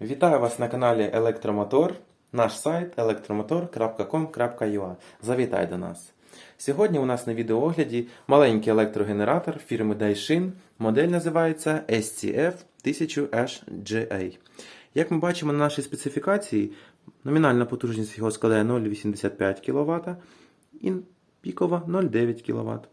Вітаю вас на каналі Електромотор, наш сайт elektromotor.com.ua. Завітай до нас. Сьогодні у нас на відеоогляді маленький електрогенератор фірми Daishin. Модель називається SCF 1000HGA. Як ми бачимо на нашій специфікації, номінальна потужність його складає 0,85 кВт і пікова 0,9 кВт.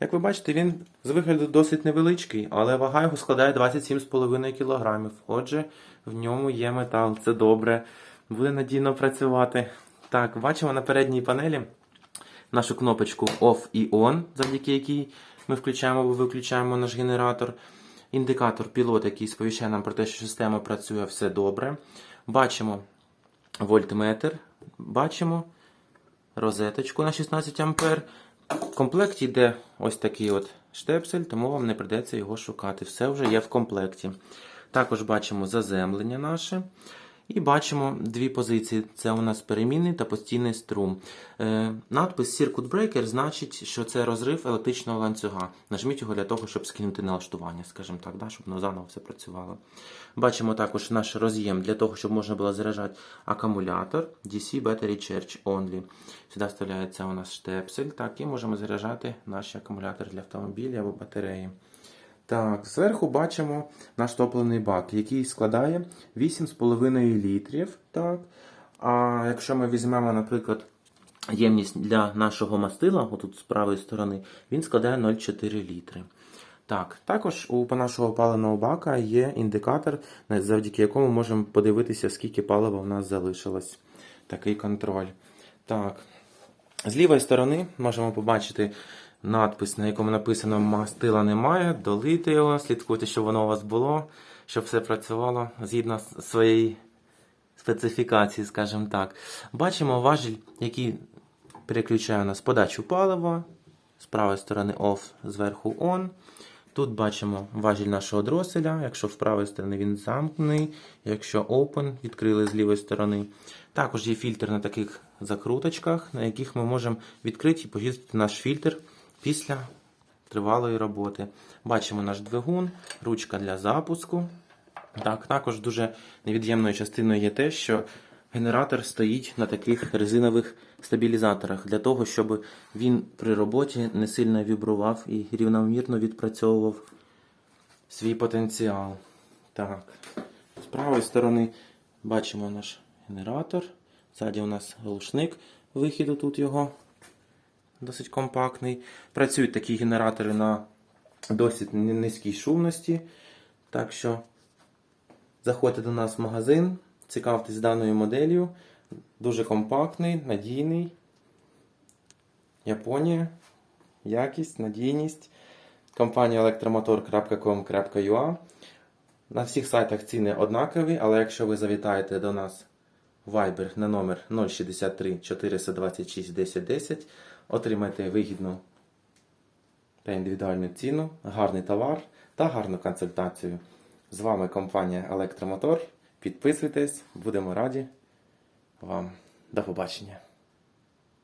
Як ви бачите, він з вигляду досить невеличкий, але вага його складає 27,5 кг. Отже, в ньому є метал. Це добре. Буде надійно працювати. Так, бачимо на передній панелі нашу кнопочку Off і On, завдяки якій ми включаємо або виключаємо наш генератор. Індикатор пілот, який сповіщає нам про те, що система працює все добре. Бачимо вольтметр, бачимо розеточку на 16 А. Комплекті йде ось такий от штепсель, тому вам не придеться його шукати. Все вже є в комплекті. Також бачимо заземлення наше. І бачимо дві позиції: це у нас перемінний та постійний струм. Е, надпис Circuit Breaker значить, що це розрив електричного ланцюга. Нажміть його для того, щоб скинути налаштування, скажімо так, да, щоб воно заново все працювало. Бачимо також наш роз'єм для того, щоб можна було заряджати акумулятор DC Battery Charge Only. Сюди вставляється у нас штепсель, так, і можемо заряджати наші акумулятори для автомобіля або батареї. Так, зверху бачимо наш топливний бак, який складає 8,5 літрів. Так. А якщо ми візьмемо, наприклад, ємність для нашого мастила, отут з правої сторони, він складає 0,4 літри. Так, також у нашого паливного бака є індикатор, завдяки якому можемо подивитися, скільки палива в нас залишилось. Такий контроль. Так. З лівої сторони можемо побачити надпис, на якому написано мастила немає, долити його, слідкуйте, щоб воно у вас було, щоб все працювало згідно своєї специфікації, скажімо так. Бачимо важіль, який переключає у нас подачу палива. З правої сторони OFF, зверху ON. Тут бачимо важіль нашого дроселя. Якщо з правої сторони він замкнений, якщо Open, відкрили з лівої сторони. Також є фільтр на таких закруточках, на яких ми можемо відкрити і почистити наш фільтр після тривалої роботи. Бачимо наш двигун, ручка для запуску. Так, Також дуже невід'ємною частиною є те, що генератор стоїть на таких резинових стабілізаторах, для того, щоб він при роботі не сильно вібрував і рівномірно відпрацьовував свій потенціал. Так. З правої сторони бачимо наш генератор. Ззаді у нас глушник вихіду тут його досить компактний. Працюють такі генератори на досить низькій шумності. Так що заходьте до нас в магазин, цікавтесь даною моделлю. Дуже компактний, надійний. Японія. Якість, надійність. Компанія elektromotor.com.ua На всіх сайтах ціни однакові, але якщо ви завітаєте до нас Viber на номер 063 426 1010, отримайте вигідну та індивідуальну ціну, гарний товар та гарну консультацію. З вами компанія Електромотор. Підписуйтесь, будемо раді вам. До побачення.